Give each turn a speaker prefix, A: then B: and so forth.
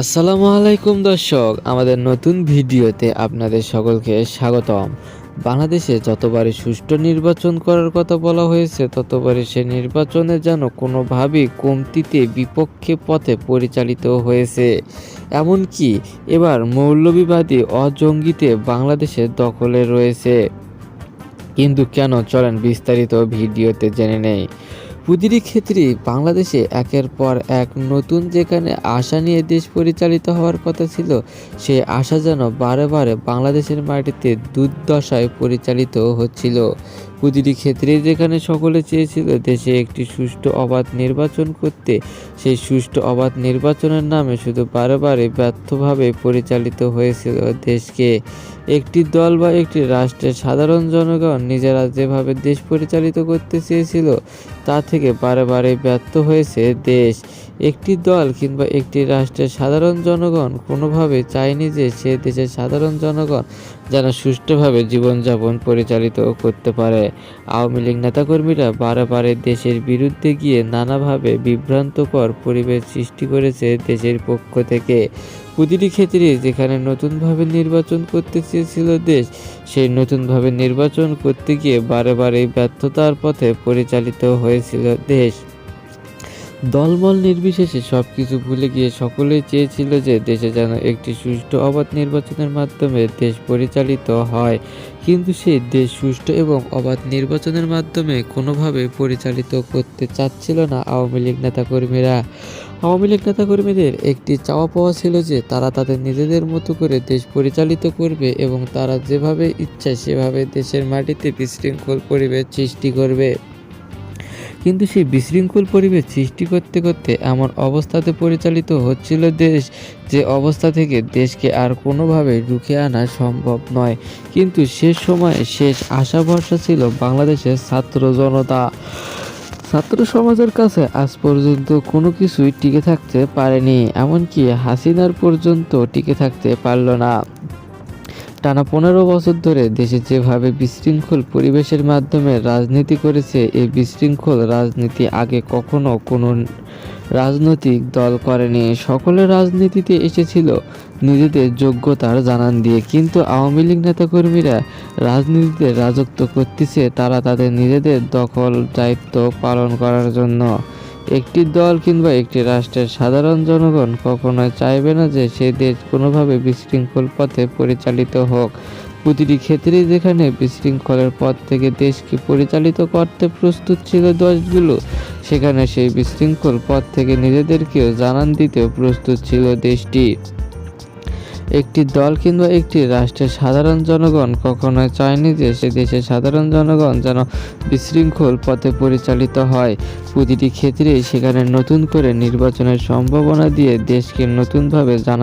A: আসসালামু আলাইকুম দর্শক, আমাদের নতুন ভিডিওতে আপনাদের সকলকে স্বাগতম। বাংলাদেশে যতবারই সুষ্ঠু নির্বাচন করার কথা বলা হয়েছে, ততবারই সে নির্বাচনে যেন কোনোভাবেই কমতিতে বিপক্ষে পথে পরিচালিত হয়েছে। এমনকি এবার মৌলবিবাদী অজঙ্গিতে বাংলাদেশের দখলে রয়েছে। কিন্তু কেন চলেন বিস্তারিত ভিডিওতে জেনে নেই। প্রতিটি ক্ষেত্রে বাংলাদেশে একের পর এক নতুন যেখানে আশা নিয়ে দেশ পরিচালিত হওয়ার কথা ছিল সে আশা যেন বারে বারে বাংলাদেশের মাটিতে দুর্দশায় পরিচালিত হচ্ছিল। প্রতিটি ক্ষেত্রেই যেখানে সকলে চেয়েছিল দেশে একটি সুষ্ঠু অবাধ নির্বাচন করতে, সেই সুষ্ঠু অবাধ নির্বাচনের নামে শুধু বারে বারে ব্যর্থভাবে পরিচালিত হয়েছিল দেশকে। একটি দল বা একটি রাষ্ট্রের সাধারণ জনগণ নিজেরা যেভাবে দেশ পরিচালিত করতে চেয়েছিল, তা থেকে বারে বারে ব্যর্থ হয়েছে দেশ। একটি দল কিংবা একটি রাষ্ট্রের সাধারণ জনগণ কোনোভাবে চায়নি যে সে দেশের সাধারণ জনগণ যেন সুষ্ঠুভাবে জীবনযাপন পরিচালিত করতে পারে। আওয়ামী লীগ নেতাকর্মীরা বারে দেশের বিরুদ্ধে গিয়ে নানাভাবে বিভ্রান্তকর পরিবেশ সৃষ্টি করেছে দেশের পক্ষ থেকে। প্রতিটি ক্ষেত্রে যেখানে নতুনভাবে নির্বাচন করতে চেয়েছিল দেশ, সেই নতুনভাবে নির্বাচন করতে গিয়ে বারে ব্যর্থতার পথে পরিচালিত হয়েছিল দেশ। দলমল নির্বিশেষে সব কিছু ভুলে গিয়ে সকলেই চেয়েছিল যে দেশে যেন একটি সুষ্ঠু অবাধ নির্বাচনের মাধ্যমে দেশ পরিচালিত হয়। কিন্তু সেই দেশ সুষ্ঠু এবং অবাধ নির্বাচনের মাধ্যমে কোনোভাবে পরিচালিত করতে চাচ্ছিল না আওয়ামী লীগ নেতাকর্মীরা। আওয়ামী লীগ নেতাকর্মীদের একটি চাওয়া পাওয়া ছিল যে তারা তাদের নিজেদের মতো করে দেশ পরিচালিত করবে এবং তারা যেভাবে ইচ্ছা সেভাবে দেশের মাটিতে বিশৃঙ্খল পরিবেশ সৃষ্টি করবে। কিন্তু সেই বিশৃঙ্খল পরিবেশ সৃষ্টি করতে করতে এমন অবস্থাতে পরিচালিত হচ্ছিল দেশ যে অবস্থা থেকে দেশকে আর কোনোভাবে রুখে আনা সম্ভব নয়। কিন্তু শেষ সময়ে শেষ আশা ভরসা ছিল বাংলাদেশের ছাত্র জনতা। ছাত্র সমাজের কাছে আজ পর্যন্ত কোনো কিছুই টিকে থাকতে পারেনি, এমনকি হাসিনার পর্যন্ত টিকে থাকতে পারল না। টানা পনেরো বছর ধরে দেশে যেভাবে বিশৃঙ্খল পরিবেশের মাধ্যমে রাজনীতি করেছে, এই বিশৃঙ্খল রাজনীতি আগে কখনো কোনো রাজনৈতিক দল করেনি। সকলে রাজনীতিতে এসেছিল নিজেদের যোগ্যতার জানান দিয়ে, কিন্তু আওয়ামী লীগ নেতাকর্মীরা রাজনীতিতে রাজত্ব করতেছে, তারা তাদের নিজেদের দখল দায়িত্ব পালন করার জন্য। একটি দল কিংবা একটি রাষ্ট্রের সাধারণ জনগণ কখনোই চাইবে না যে সে দেশ কোনোভাবে বিশৃঙ্খল পথে পরিচালিত হোক। প্রতিটি ক্ষেত্রে যেখানে বিশৃঙ্খলের পথ থেকে দেশকে পরিচালিত করতে প্রস্তুত ছিল দেশগুলো, সেখানে সেই বিশৃঙ্খল পথ থেকে নিজেদেরকেও জানান দিতেও প্রস্তুত ছিল দেশটি। একটি দল কিংবা একটি রাষ্ট্রের সাধারণ জনগণ কখনোই চায়নি যে সে দেশের সাধারণ জনগণ যেন বিশৃঙ্খল পথে পরিচালিত হয়। প্রতিটি ক্ষেত্রেই সেখানে নতুন করে নির্বাচনের সম্ভাবনা দিয়ে দেশকে নতুনভাবে জানা